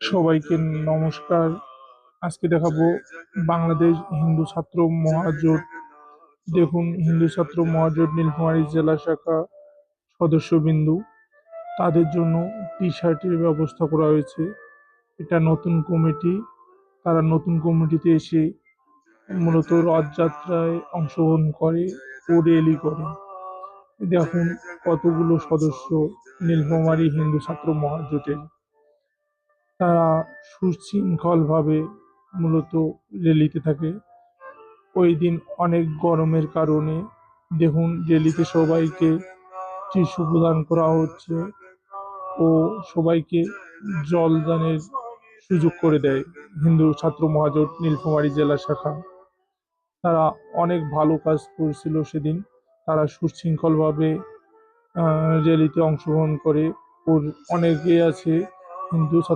সবাইকে নমস্কার। আজকে দেখাবো বাংলাদেশ হিন্দু ছাত্র মহাজোট। দেখুন, হিন্দু ছাত্র মহাজোট নীলফামারী জেলা শাখা সদস্যবিন্দু। তাদের জন্য টি শার্টের ব্যবস্থা করা হয়েছে। এটা নতুন কমিটি। তারা নতুন কমিটিতে এসে মূলত রথযাত্রায় অংশগ্রহণ করে ও র্যালি করে। দেখুন, কতগুলো সদস্য নীলফামারী হিন্দু ছাত্র মহাজোটের। তারা সুশৃঙ্খলভাবে মূলত রেলিতে থাকে। ওই দিন অনেক গরমের কারণে দেখুন রেলিতে সবাইকে টিস্যু প্রদান করা হচ্ছে ও সবাইকে জলদানের সুযোগ করে দেয় হিন্দু ছাত্র মহাজোট নীলফামারী জেলা শাখা। তারা অনেক ভালো কাজ করছিল সেদিন। তারা সুশৃঙ্খলভাবে র্যালিতে অংশগ্রহণ করে। ওর অনেকে আছে হিন্দু